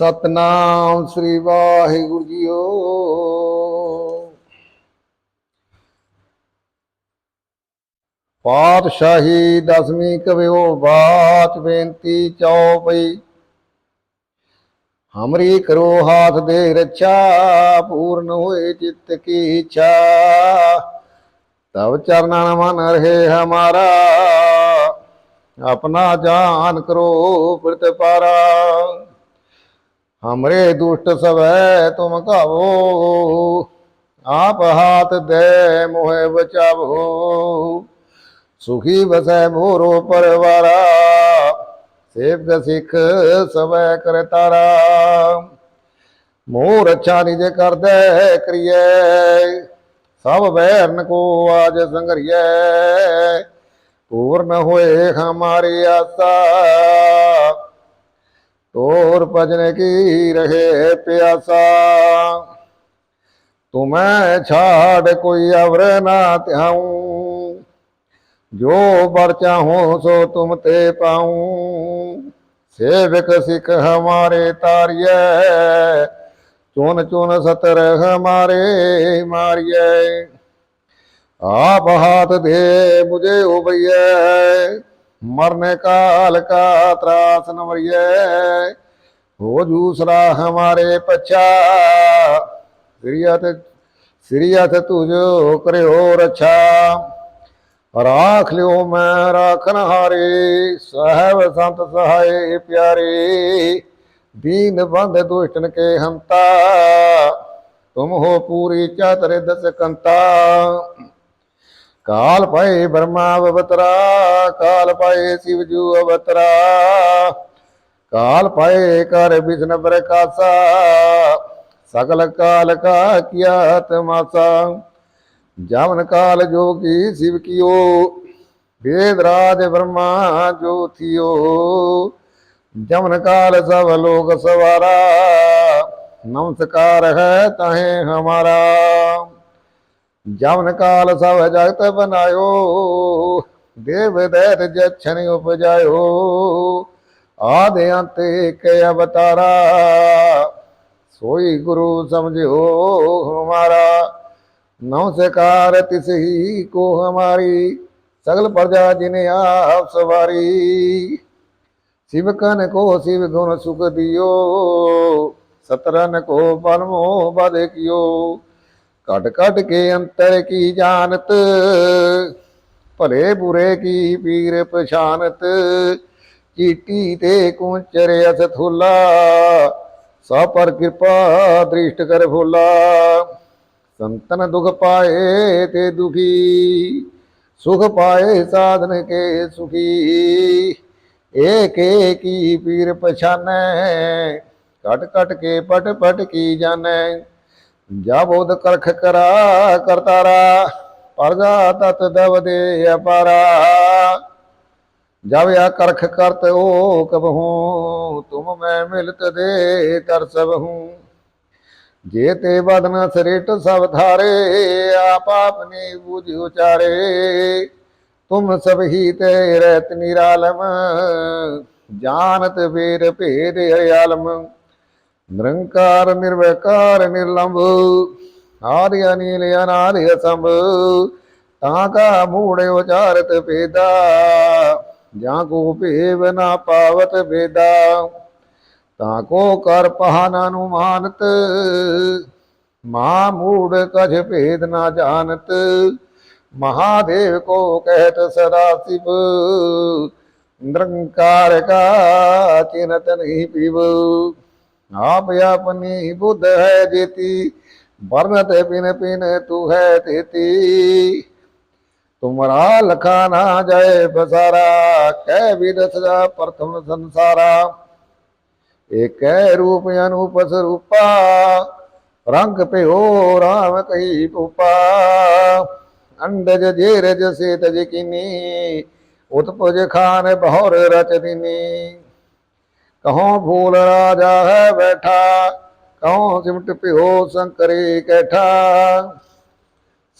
ਸਤਨਾਮ ਸ੍ਰੀ Waheguru JIO. ਪਾਤਸ਼ਾਹੀ ਦਸਵੀਂ ਕਵਿਓ, ਬਾਤ ਬੇਨਤੀ ਚਉਪਈ ਹਮਰੀ ਕਰੋ ਹਾਥ ਦੇ ਰੱਛਾ, ਪੂਰਨ ਹੋਏ ਚਿੱਤ ਕੀ ਇੱਛਾ। ਤਬ ਚਰਨਾਂ ਮਨ ਰਹੇ ਹਮਾਰਾ, ਆਪਣਾ ਜਾਨ ਕਰੋ ਪ੍ਰਤਪਾਰਾ हमरे दुष्ट सवै तुम गावो आप हाथ दे मोहे बचावो सुखी बसै मोरो परवारा सेवक सिख सवै कर तारा मोर अच्छा निज कर दे करिए सब बैरन को आज संगरिए पूर्ण होए हमारी ਤੋਰ ਭਜਨ ਕੀ ਰਹੇ ਪਿਆਸਾ? ਤੁਮੈ ਛਾੜ ਕੋਈ ਅਵਰ ਨਾ ਤਿਹਾਉ ਜੋ ਬਰ ਚਾਹੋ ਸੋ ਤੁਮ ਤੇ ਪਾਉ। ਸੇਵਕ ਸਿਖ ਹਮਾਰੇ ਤਾਰਿਐ। ਚੁਨ ਚੁਨ ਸਤਰ ਹਮਾਰੇ ਮਾਰਿਐ। ਆਪ ਹਾਥ ਦੇ ਮੁਝੇ ਉਬਈਐ। मरने काल का त्रास न मरिए हो दूसरा हमारे पच्छा सिरियत सिरियत तुझो करे हो रक्षा राख लियो मैं राखन हारे साहब संत सहाय प्यारे दीन बंद दुष्टन के हंता तुम हो पूरी चातर दस कंता ਕਾਲ ਪਾਏ ਬਰਮਾ ਅਵਤਰਾ ਕਾਲ ਪਾਏ ਸਿਵ ਜੂ ਅਵਤਰਾ ਕਾਲ ਪਾਏ ਕਰ ਵਿਸ਼ਨ ਪ੍ਰਕਾਸ਼ਾ ਸਗਲ ਕਾਲ ਕਾ ਕੀਆ ਤਮਾਸਾ ਜਮਨ ਕਾਲ ਜੋਗੀ ਸਿਵ ਕੀਓ ਵੇਦ ਰਾਜ ਬ੍ਰਹਮਾ ਜੋ ਥਿਓ ਜਮਨ ਕਾਲ ਸਭ ਲੋਕ ਸਵਾਰਾ ਨਮਸਕਾਰ ਹੈ ਤਾਹੇ ਹਮਾਰਾ ਜਵਨ ਕਾਲ ਸਭ ਜਗਤ ਬਨਾਇਓ ਦੇਵ ਦੈਤ ਜਛਨ ਉਪਜਾਇਓ ਆਦਿ ਅੰਤ ਏਕ ਅਵਤਾਰਾ ਸੋਈ ਗੁਰੂ ਸਮਝਿਓ ਹਮਾਰਾ ਨਮਸਕਾਰ ਤਿਸ ਹੀ ਕੋ ਹਮਾਰੀ ਸਗਲ ਪ੍ਰਜਾ ਜਿਨੇ ਆਪ ਸਵਾਰੀ शिव कन को शिव गुण सुख दियो सतरन को पलमो बद कियो कट कट के अंतर की जानत, भले बुरे की पीर पछानत, चीटी ते कुंचर अस थुला, सा पर कृपा दृष्ट कर भोला। संतन दुख पाए ते दुखी, सुख पाए साधन के सुखी। एक एक की पीर पछाने कट कट के पट पट की जानै ਜਬ ਉਦ ਕਰਖ ਕਰਾ ਕਰਤਾਰਾ ਪਰਜਾ ਤਤ ਦਵ ਦੇ ਅਪਾਰਾ। ਜਬ ਆ ਕਰਖ ਕਰਤ ਓ ਕਬਹੂ ਤੁਮ ਮੈਂ ਮਿਲਤ ਦੇ ਕਰ ਸਭ ਹੂੰ। ਜੇ ਤੇ ਬਦਨ ਸ੍ਰਿਟ ਸਭ ਧਾਰੇ, ਆਪ ਆਪਨੇ ਬੁਝ ਉਚਾਰੇ। ਤੁਮ ਸਭ ਹੀ ਤੇ ਰਹਿਤ ਨਿਰਾਲਮ, ਜਾਣਤ ਵੇਰ ਭੇਦ ਅਯਾਲਮ। ਨਿਰੰਕਾਰ ਨਿਰਵੈਕਾਰ ਨਿਰਲੰਭ ਆਦਿ ਅਨੀਲ ਅਨਾਦਿ ਅਸੰਭ ਤਾਂ ਕਾ ਮੂੜ ਉਚਾਰਤ ਭੇਦਾ, ਜਾਂ ਕੋ ਭੇਵ ਨਾ ਪਾਵਤ ਭੇਦਾ, ਤਾਂ ਕੋ ਕਰ ਪਹਾਨ ਅਨੁਮਾਨਤ ਮਾ ਮੂੜ ਕਛ ਭੇਦ ਨਾ ਜਾਣਤ, ਮਹਾਦੇਵ ਕੋ ਕਹਿਤ ਸਦਾ ਸਿਵ, ਨਿਰੰਕਾਰ ਕਾ ਚਿਨਤ ਨਹੀਂ ਪੀਵ। आप अपनी बुद्ध है जेती वर्णत पिन पिन तू है तेती। तुमरा लखा ना जाए बसारा कह विदसरा प्रथम संसारा। एक रूप अनूप स्वरूपा, रंग पे हो राम कही पुपा अंडज जेरज से तज किनी, उत्पज खान बहुर रच कहो भूल राजा है बैठा, कहो सिमट पिहो शंकरी कैठा।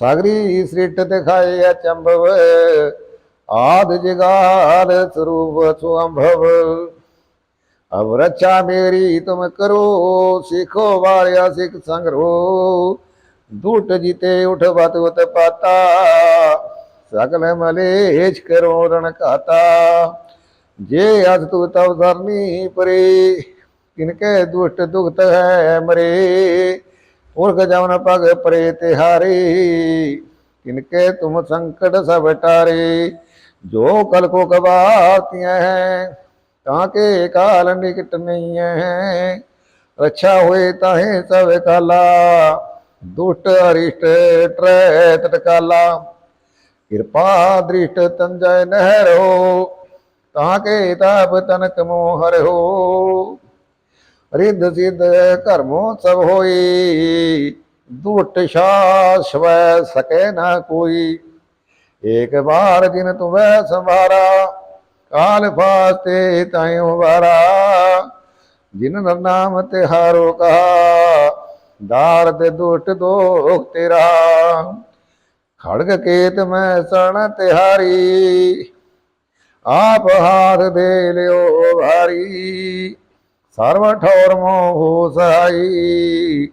सागरी सृट दिखाई अचंभव आद जिगार स्वरूप सुअंभव। अब रक्षा मेरी तुम करो, सीखो वार्या सिख संग्रो। दूट जीते उठ बत उत पाता, सकल मलेश करो रण काता। ਜੇ ਅਸ ਤੂ ਤਵ ਧਰਨੀ ਪਰੇ ਕਿਨਕੇ ਦੁਸ਼ਟ ਦੁਖਤ ਹੈ ਮਰੇ? ਪੁਰਖ ਜਮਨ ਪਗ ਪਰੇ ਤਿਹਾਰੇ ਕਿਨਕੇ ਤੁਮ ਸੰਕਟ ਸਭ ਟਾਰੇ? ਜੋ ਕਲ ਕੋ ਕਬਾਤੀਆਂ ਹੈ, ਤਾਂ ਕੇ ਕਾਲ ਨਿਕਟ ਨਹੀਂ ਹੈ। ਰੱਛਾ ਹੋਏ ਤਾਹੇ ਸਭ ਕਾਲਾ, ਦੁਸ਼ਟ ਅਰਿਸ਼ਟ ਟ੍ਰੈ ਤਟਕਾਲਾ। ਕਿਰਪਾ ਦ੍ਰਿਸ਼ਟ ਤੰਜੈ ਨਹਿਰੋ ਤਾਂ ਕੇ ਤਾਪ ਤਨਕ ਮੋਹ ਹਰਿਓ ਰਿੱਧ ਸਿੱਧ ਕਰਮੋ ਸਭ ਹੋਈ। ਦੁਟ ਸ਼ਾਸਵੈ ਸਕੈ ਨਾ ਕੋਈ। ਏਕ ਬਾਰ ਜਿਨ ਤੁਮੈ ਸੰਭਾਰਾ ਕਾਲ ਫਾਸਤੇ ਤਾਇਓ ਵਾਰਾ ਜਿਨ ਨਰ ਨਾਮ ਤੇ ਹਾਰੋ ਕਹਾ ਤੇ ਦੁਟ ਦੋਖ ਤੇਰਾ। ਖੜਗ ਕੇਤ ਮੈਂ ਸਣ ਤਿਹਾਰੀ ਆਪ ਹਾਥ ਦੇ ਲਿਓ ਭਾਰੀ। ਸਰਵ ਠੌਰ ਮੋਹ ਸਹਾਈ।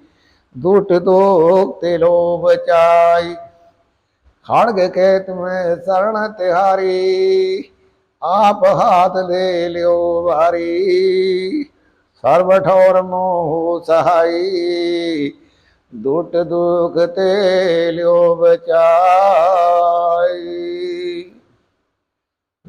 ਦੁੱਟ ਦੋਖ ਤੇ ਲੋਭ ਚਾਈ। ਖੜਗ ਕੇਤ ਮੈਂ ਸਰਣ ਤਿਹਾਰੀ। ਆਪ ਹਾਥ ਦੇ ਲਿਓ ਭਾਰੀ। ਸਰਬ ਠੌਰ ਮੋਹ ਸਹਾਈ। ਦੁਟ ਦੁਖ ਤੇ ਲਿਓ ਬਚਾਈ।